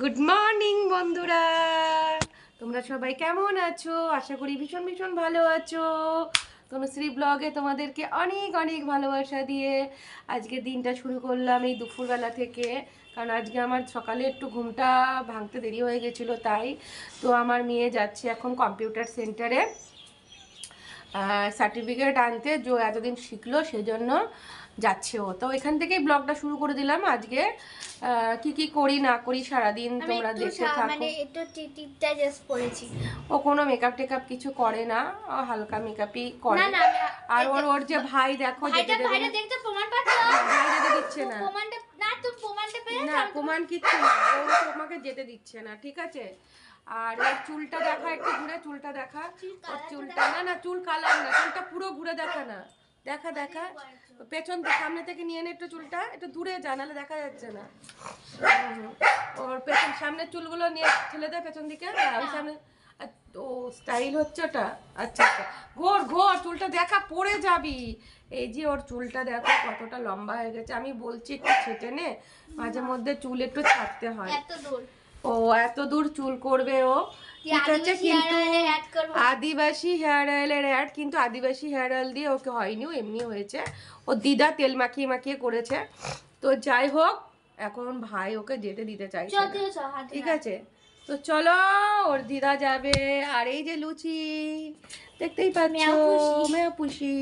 Good morning বন্ধুরা। তোমরা সবাই কেমন আছো? আশা করি ভীষণ ভীষণ ভালো আছো। তনুশ্রী ব্লগে তোমাদেরকে অনেক অনেক ভালোবাসা দিয়ে আজকে দিনটা শুরু করলাম এই দুপুরবেলা থেকে। কারণ আজকে আমার সকালে একটু ঘুমটা ভাঙতে দেরি হয়ে গেছিল, তাই তো আমার মেয়ে যাচ্ছে এখন কম্পিউটার সেন্টারে সার্টিফিকেট আনতে, যে এতদিন শিখলো, সেজন্য যাচ্ছে ও। তো এখান থেকেই ব্লগটা শুরু করে দিলাম আজকে। কি কি করি না করি সারাদিন তোমরা দেখতে থাকো। মানে একটু টিপটা জাস্ট পরেছি ও কোনো মেকআপ টেকআপ কিছু করে না হালকা মেকআপই করে। না না আর ওর ওর যে ভাই দেখো যেতে ভাইটা ভাইটা দেখতে প্রমাণ পাচ্ছ? ভাই যেতে দিচ্ছে না। প্রমাণটা না তুমি প্রমাণটা পেয়ে না প্রমাণ কিচ্ছু না। ও তোমাকে যেতে দিচ্ছে না ঠিক আছে? আর ওর চুলটা দেখা একটু ঘুরে চুলটা দেখা। চুলটা না না চুল কালার না চুলটা পুরো ঘুরে দেখা না। দেখা দেখা। পেছন সামনে থেকে নিয়ে নে একটু চুলটা, একটু দূরে যা, নাহলে দেখা যাচ্ছে না। ওর পেছন, সামনের চুলগুলো নিয়ে ঠেলে দেয় পেছন দিকে ওই সামনে ও স্টাইল হচ্ছে ওটা। আচ্ছা আচ্ছা। ঘোর ঘোর, চুলটা দেখা, পড়ে যাবি। এই যে ওর চুলটা দেখো, কতটা লম্বা হয়ে গেছে। আমি বলছি একটু ছেটে নে। মাঝে মধ্যে চুল একটু ছাড়তে হয়। ও এত দূর চুল করবে ও। ঠিক আছে আদিবাসী কিন্তু আদিবাসী হেয়ার অয়েলের অ্যাড কিন্তু আদিবাসী হেয়ার অয়েল দিয়ে ওকে হয়নি এমনি হয়েছে। ও দিদা তেল মাখিয়ে মাখিয়ে করেছে। তো যাই হোক এখন ভাই ওকে যেতে দিতে চাইছে ঠিক আছে? তো চলো ওর দিদা যাবে। আর এই যে লুচি দেখতেই পাচ্ছ। মেয়া পুষি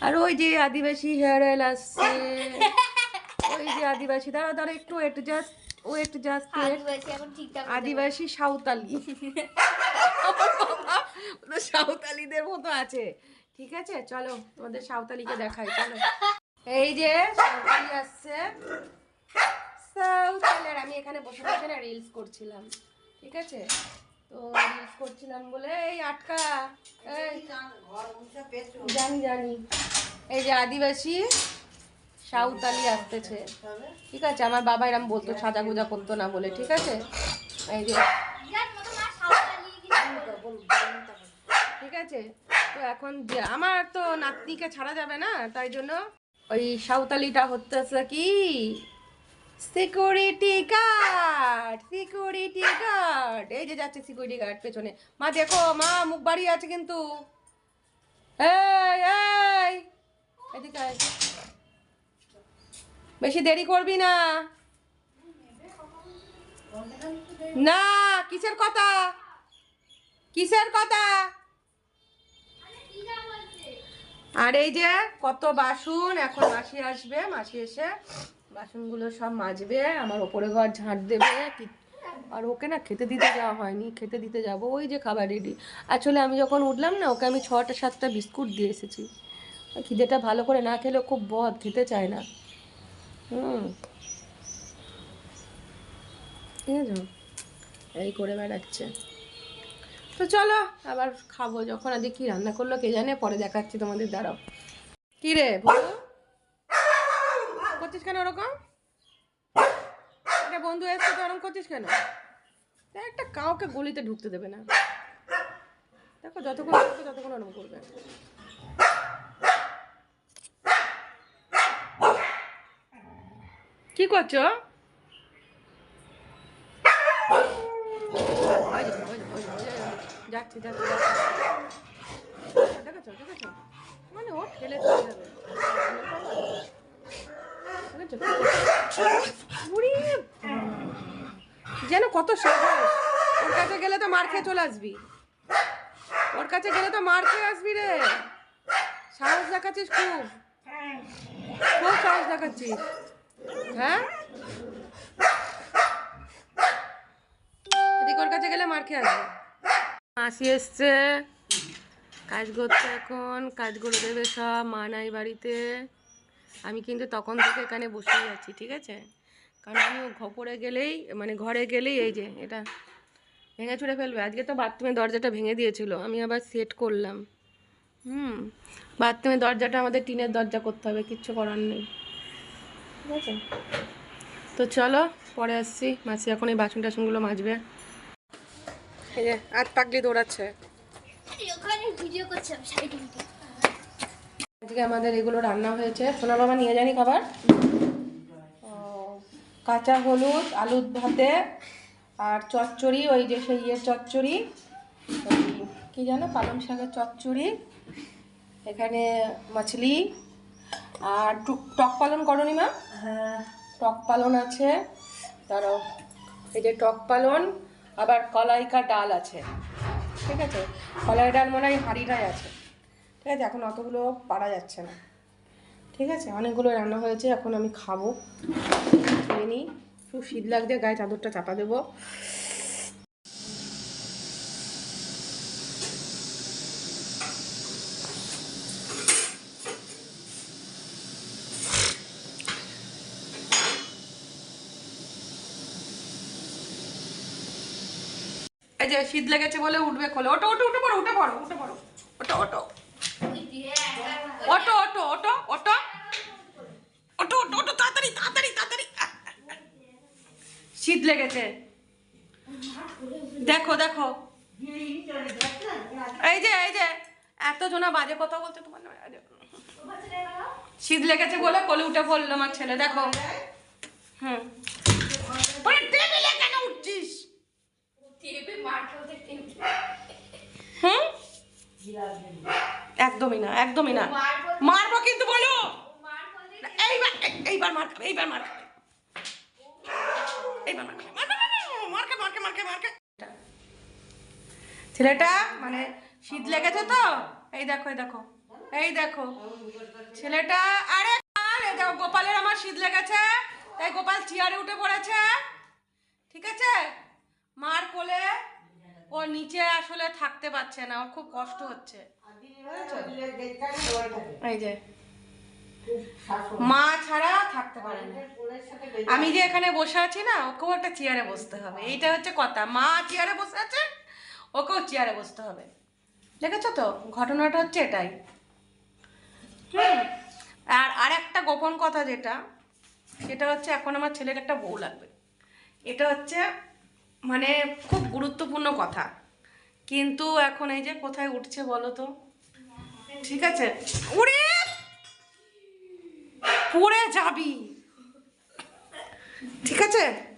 আর ওই যে আদিবাসী হেয়ার অয়েল আসছে। ওই যে আদিবাসী দাঁড়া দাঁড়া একটু একটু জাস্ট ও একটু জাস্ট আদিবাসী হয়ে। আদিবাসী সাঁওতালি। সাঁওতালিদের মতো আছে। ঠিক আছে? চলো তোমাদের সাঁওতালিকে দেখাই চলো। এই যে সাঁওতালি আসছে। সাঁওতালের আমি এখানে বসে বসে না রিলস করছিলাম। ঠিক আছে? তো রিলস করছিলাম বলে এই আটকা এই জানি জানি। এই যে আদিবাসী সাঁওতালি আসতেছে। ঠিক আছে, আমার বাবা এরম বলতো সাজা গুজা করতো না বলে, ঠিক আছে? এই যে, ঠিক আছে? তো এখন আমার তো নাতনিকে ছাড়া যাবে না, তাই জন্য ওই সাঁওতালিটা হচ্ছে কি? Security guard security guard. এই যে যাচ্ছে সিকিউরিটি গার্ড পেছনে। মা, দেখো, মা, মুখ বাড়ি আছে কিন্তু। এই এই এদিকে। বেশি দেরি করবি না। না, কিসের কথা? কিসের কথা? আর এই যে কত বাসন, এখন মাসি আসবে, মাসি এসে বাসনগুলো সব মাজবে, আমার ওপরে ঘর ঝাঁট দেবে আর ওকে না খেতে দিতে যাওয়া হয়নি, খেতে দিতে যাব, ওই যে খাবার রেডি আসলে আমি যখন উঠলাম না, ওকে আমি ছটা সাতটা বিস্কুট দিয়ে এসেছি। খিদেটা ভালো করে না খেলে খুব বদ, খেতে চায় না। হুম। ঠিক আছে এই করে বেড়াচ্ছে। তো চলো, আবার খাব যখন, আজকে কি রান্না করল কে জানে, পরে দেখাচ্ছি তোমাদের, দাঁড়াও। কি রে? করছিস কেন ওরকম? একটা বন্ধু এসছে তো, ওরকম করছিস কেন? একটা কাউকে গলিতে ঢুকতে দেবে না। দেখো, যতক্ষণ ততক্ষণ ওরকম করবে। কি করছ? মানে! যেন কত সাহস ওর কাছে গেলে তো মার খেয়ে চলে আসবি। ওর কাছে গেলে তো মার খেয়ে আসবি রে। সাহস দেখাচ্ছিস খুব। খুব সাহস দেখাচ্ছিস। হ্যাঁ? কাছে গেলে মার খেয়ে মাসি এসছে। কাজ করতে এখন, কাজ করে দেবে সব, মা নাই বাড়িতে। আমি কিন্তু তখন থেকে এখানে বসেই আছি, ঠিক আছে? কারণ আমি ঘপরে গেলেই মানে ঘরে গেলেই এই যে, এটা ভেঙে চুড়ে ফেলবে। আজকে তো বাথরুমের দরজাটা ভেঙে দিয়েছিল, আমি আবার সেট করলাম। হুম বাথরুমের দরজাটা আমাদের টিনের দরজা করতে হবে, কিচ্ছু করার নেই। ঠিক আছে। তো চলো পরে আসছি। মাসি এখন এই বাসন টাসনগুলো মাজবে। এই যে আজ পাগলি দৌড়াচ্ছে। আজকে আমাদের এগুলো রান্না হয়েছে। সোনা বাবা নিয়ে জানি খাবার? ও কাঁচা হলুদ আলুর ভাতে আর চচ্চড়ি ওই যে সেই ইয়ের চচ্চড়ি কী জানো পালং শাকের চচ্চড়ি এখানে মাছলি আর টুক- টক পালন করনি মা? টক পালন আছে। তারাও এই যে টক পালন, আবার কলাইকা ডাল আছে। ঠিক আছে? কলাই ডাল মনে হয় হাঁড়িটাই আছে। ঠিক আছে? এখন অতগুলো পারা যাচ্ছে না। ঠিক আছে? অনেকগুলো রান্না হয়েছে, এখন আমি খাব। খেয়ে নিই। খুব শীত লাগছে, গায়ে চাদরটা চাপা দেবো। এই যে শীত লেগেছে বলে উঠবে খোলে। ওটো ওটো উঠে পড়ো উঠে পড়ো উঠে পড়ো। Auto auto auto auto auto auto auto auto auto তাড়াতাড়ি তাড়াতাড়ি তাড়াতাড়ি। শীত লেগেছে। দেখো দেখো। এই যে এই যে এত জনা বাজে কথা বলতে তোমার। শীত লেগেছে বলে কোলে উঠে পড়ল আমার ছেলে, দেখো। হুম ওরে টেবিলে কেন উঠছিস হুম একদমই না। মারবো কিন্তু বলো। এইবার এইবার মার খাবে এইবার মার খাবে। এইবার মার খাবে। মারকে মারকে মারকে মারকে ছেলেটা মানে শীত লেগেছে তো? এই দেখো এই দেখো এই দেখো। ছেলেটা আরে আর দেখো গোপালের আমার শীত লেগেছে। তাই গোপাল চেয়ারে উঠে পড়েছে। ঠিক আছে? মার কোলে ও নিচে আসলে থাকতে পারছে না ওর খুব কষ্ট হচ্ছে। এই যে। মা ছাড়া থাকতে পারে না। আমি যে এখানে বসে আছি না ওকেও একটা চেয়ারে বসতে হবে। এইটা হচ্ছে কথা। মা চেয়ারে বসে আছে ওকেও চেয়ারে বসতে হবে। দেখেছ তো? ঘটনাটা হচ্ছে এটাই। আর আর একটা গোপন কথা যেটা সেটা হচ্ছে এখন আমার ছেলের একটা বউ লাগবে। এটা হচ্ছে মানে খুব গুরুত্বপূর্ণ কথা। কিন্তু এখন এই যে কোথায় উঠছে বলো তো? ঠিক আছে। উড়ে পড়ে যাবি। ঠিক আছে?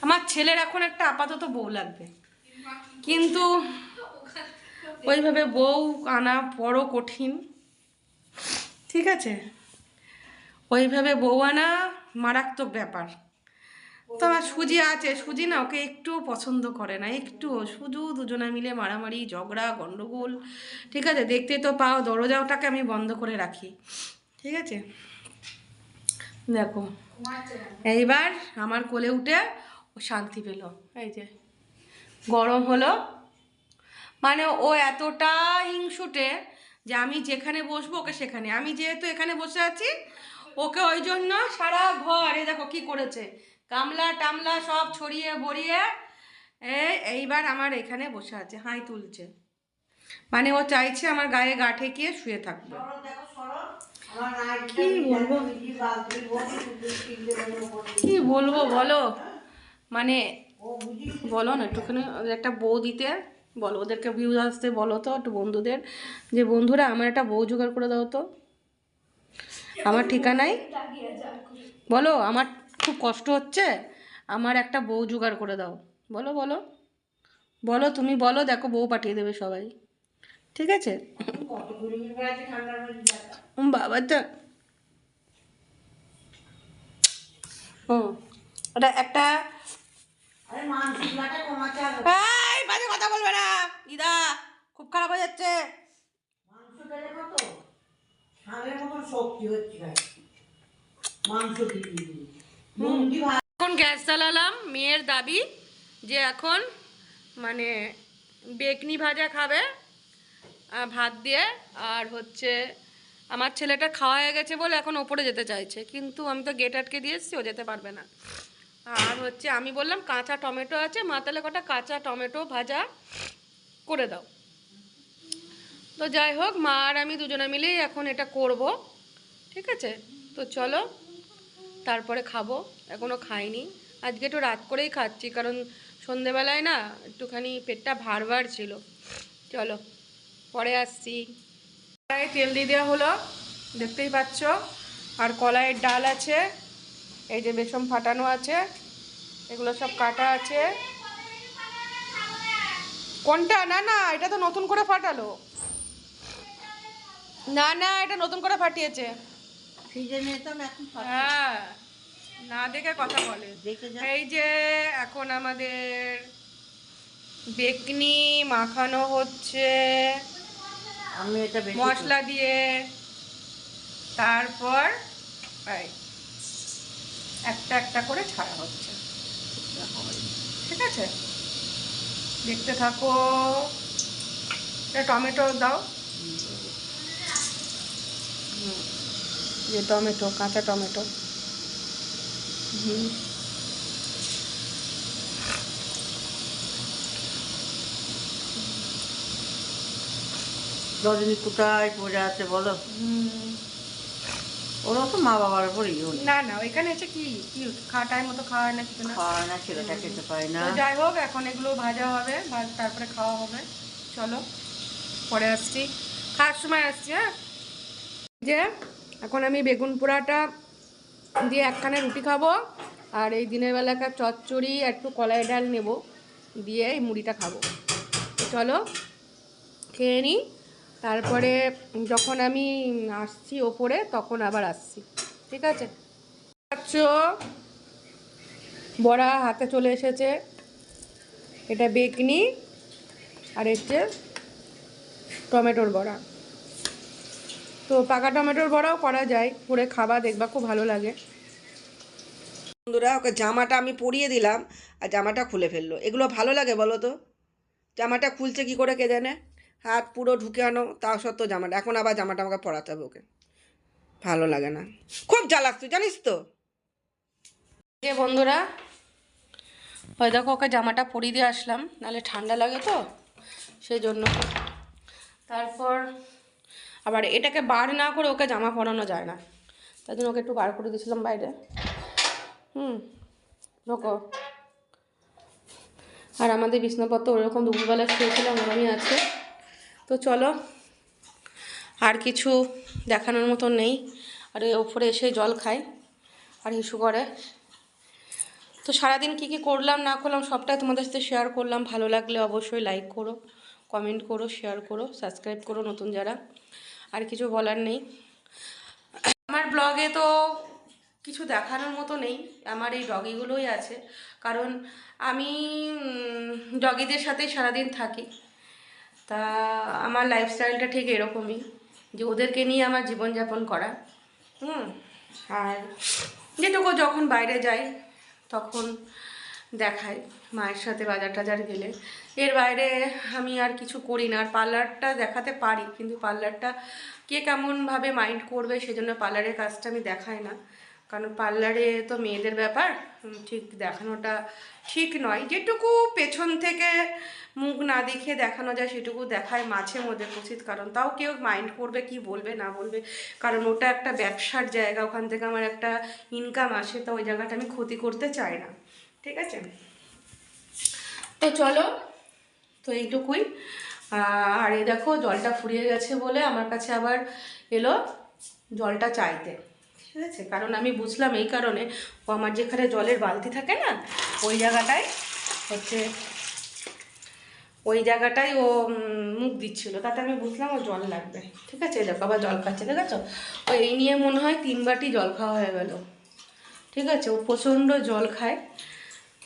আমার ছেলের এখন একটা আপাতত বউ লাগবে। কিন্তু ওইভাবে বউ আনা বড় কঠিন। ঠিক আছে? ওইভাবে বউ আনা মারাত্মক ব্যাপার। তো আমার সুজি আছে, সুজি না ওকে একটু পছন্দ করে না একটু শুধু দুজনে মিলে মারামারি, ঝগড়া, গন্ডগোল, ঠিক আছে? দেখতে তো পাও, দরজাটাকে আমি বন্ধ করে রাখি, ঠিক আছে? দেখো, এইবার আমার কোলে উঠে ও শান্তি পেল, এই যে। গরম হলো। মানে ও এতটা হিংসুটে যে আমি যেখানে বসবো ওকে সেখানে। আমি যেহেতু এখানে বসে আছি, ওকে ওই জন্য সারা ঘর, এই দেখো কি করেছে। গামলা টামলা সব ছড়িয়ে বড়িয়ে এই এইবার আমার এখানে বসে আছে হাই তুলছে। মানে ও চাইছে আমার গায়ে গা ঠেকিয়ে শুয়ে থাকবে। কি বলব? কি বলব বলো? মানে বলো না একটুখানি একটা বউ দিতে বলো ওদেরকে ভিউজ আসতে বলো তো একটু বন্ধুদের। যে বন্ধুরা আমার একটা বউ জোগাড় করে দাও তো। আমার ঠিকানায়? বলো আমার খুব কষ্ট হচ্ছে আমার একটা বউ জোগাড় করে দাও। বলো বলো। বলো তুমি বলো দেখো বউ পাঠিয়ে দেবে সবাই। ঠিক আছে? উম, বাবাটা হুম ওটা একটা এই বাজে কথা বলবে না। দিদা খুব খারাপ হয়ে যাচ্ছে। এখন গ্যাস জ্বালালাম, মেয়ের দাবি যে এখন মানে বেকনি ভাজা খাবে ভাত দিয়ে, আর হচ্ছে আমার ছেলেটা খাওয়া হয়ে গেছে বলে এখন ওপরে যেতে চাইছে। কিন্তু আমি তো গেট আটকে দিয়ে এসেছি, ও যেতে পারবে না। আর হচ্ছে আমি বললাম, কাঁচা টমেটো আছে, মা তাহলে কটা কাঁচা টমেটো ভাজা করে দাও। তো যাই হোক, মা আর আমি দুজনে মিলেই এখন এটা করব। ঠিক আছে? তো চলো তারপরে খাব এখনও খাইনি। আজকে একটু রাত করেই খাচ্ছি, কারণ সন্ধেবেলায় না একটুখানি পেটটা ভার ভার ছিল। চলো, পরে আসছি। কড়াইয়ে তেল দিয়ে দেওয়া হলো, দেখতেই পাচ্ছ। আর কলাইয়ের ডাল আছে, এই যে বেসম ফাটানো আছে, এগুলো সব কাটা আছে। কোনটা? না না, এটা তো নতুন করে ফাটালো। না না, এটা নতুন করে ফাটিয়েছে। ফ্রিজে এখন হ্যাঁ না দেখে কথা বলে। এই যে এখন আমাদের বেকনি মাখানো হচ্ছে আমি এটা মশলা দিয়ে তারপর একটা একটা করে ছাড়া হচ্ছে। ঠিক আছে? দেখতে থাকো। টমেটো দাও। হুম, যে টমেটো কাঁচা টমেটো। হুম। রজনী কোথায় পড়ে আছে বলো? হুম। ওরা তো মা বাবার উপরে ইয়ে না না ওইখানে হচ্ছে কি কি খাটায় মতো খাওয়ায় না কিছু না? খাওয়া না ছেলেটা খেতে পারে না। যাই হোক এখন এগুলো ভাজা হবে ভাজ তারপরে খাওয়া হবে। চলো পরে আসছি। খাওয়ার সময় আসছি হ্যাঁ? যে এখন আমি বেগুন পোড়াটা দিয়ে একখানে রুটি খাব, আর এই দিনের বেলাকার চচ্চড়ি, একটু কলাই ডাল নেব, দিয়ে এই মুড়িটা খাব। চলো, খেয়ে নিই তারপরে যখন আমি আসছি ওপরে, তখন আবার আসছি। ঠিক আছে? বড়া হাতে চলে এসেছে। এটা বেগনি, আর হচ্ছে টমেটোর বড়া। তো পাকা টমেটোর বড়াও করা যায় করে খাবা দেখবা খুব ভালো লাগে। বন্ধুরা ওকে জামাটা আমি পরিয়ে দিলাম আর জামাটা খুলে ফেলল। এগুলো ভালো লাগে বলো তো? জামাটা খুলছে কি করে কে জানে? হাত পুরো ঢুকে আনো তাও সত্ত্বেও জামাটা এখন আবার জামাটা আমাকে পরাতে হবে ওকে। ভালো লাগে না। খুব জ্বালাস তুই জানিস তো? যে বন্ধুরা ওই দেখো ওকে জামাটা পরিয়ে দিয়ে আসলাম নাহলে ঠান্ডা লাগে তো সেই জন্য। তারপর আবার এটাকে বার না করে ওকে জামা পরানো যায় না। তাই জন্য ওকে একটু বার করে দিয়েছিলাম বাইরে। হুম, ঢোকো। আর আমাদের বিছনাপত্র ওরকম দুপুরবেলা শুয়েছিলাম ওরমই আছে। তো চলো, আর কিছু দেখানোর মতো নেই। আর ওপরে এসে জল খাই, আর হিসু করে। তো সারাদিন কী কী করলাম, না করলাম, সবটাই তোমাদের সাথে শেয়ার করলাম। ভালো লাগলে অবশ্যই লাইক করো কমেন্ট করো শেয়ার করো সাবস্ক্রাইব করো নতুন যারা। আর কিছু বলার নেই। আমার ব্লগে তো কিছু দেখানোর মতো নেই, আমার এই ডগিগুলোই আছে। কারণ আমি ডগিদের সাথেই সারাদিন থাকি। তা আমার লাইফস্টাইলটা ঠিক এরকমই, যে ওদেরকে নিয়ে আমার জীবনযাপন করা। হুম, আর যেটুকু যখন বাইরে যাই, তখন দেখাই মায়ের সাথে বাজার টাজার গেলে। এর বাইরে আমি আর কিছু করি না, আর পার্লারটা দেখাতে পারি, কিন্তু পার্লারটা কে কেমনভাবে মাইন্ড করবে সেজন্য পার্লারের কাজটা আমি দেখাই না। কারণ পার্লারে তো মেয়েদের ব্যাপার ঠিক দেখানোটা ঠিক নয়। যেটুকু পেছন থেকে মুখ না দেখে দেখানো যায় সেটুকু দেখায় মাঝে মধ্যে উচিত, কারণ তাও কেউ মাইন্ড করবে কি বলবে, না বলবে। কারণ ওটা একটা ব্যবসার জায়গা, ওখান থেকে আমার একটা ইনকাম আসে, তো ওই জায়গাটা আমি ক্ষতি করতে চাই না। ঠিক আছে? তো চলো, তো এইটুকুই। আর এই দেখো, জলটা ফুরিয়ে গেছে বলে আমার কাছে আবার এলো জলটা চাইতে। ঠিক আছে? কারণ আমি বুঝলাম এই কারণে, ও আমার যেখানে জলের বালতি থাকে না, ওই জায়গাটায় হচ্ছে, ওই জায়গাটায় ও মুখ দিচ্ছিল। তাতে আমি বুঝলাম ও জল লাগবে। ঠিক আছে? দেখো, আবার জল খাচ্ছে, ঠিক আছে? ও এই নিয়ে মনে হয় তিন বাটি জল খাওয়া হয়ে গেল। ঠিক আছে? ও প্রচণ্ড জল খায়।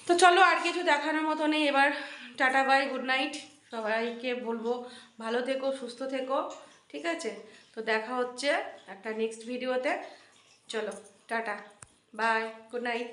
তো চলো আর কিছু দেখানোর মতো নেই। এবার টাটা বাই গুড নাইট সবাইকে বলব, ভালো থেকো, সুস্থ থেকো, ঠিক আছে? তো দেখা হচ্ছে একটা নেক্সট ভিডিওতে চলো, টাটা বাই গুড নাইট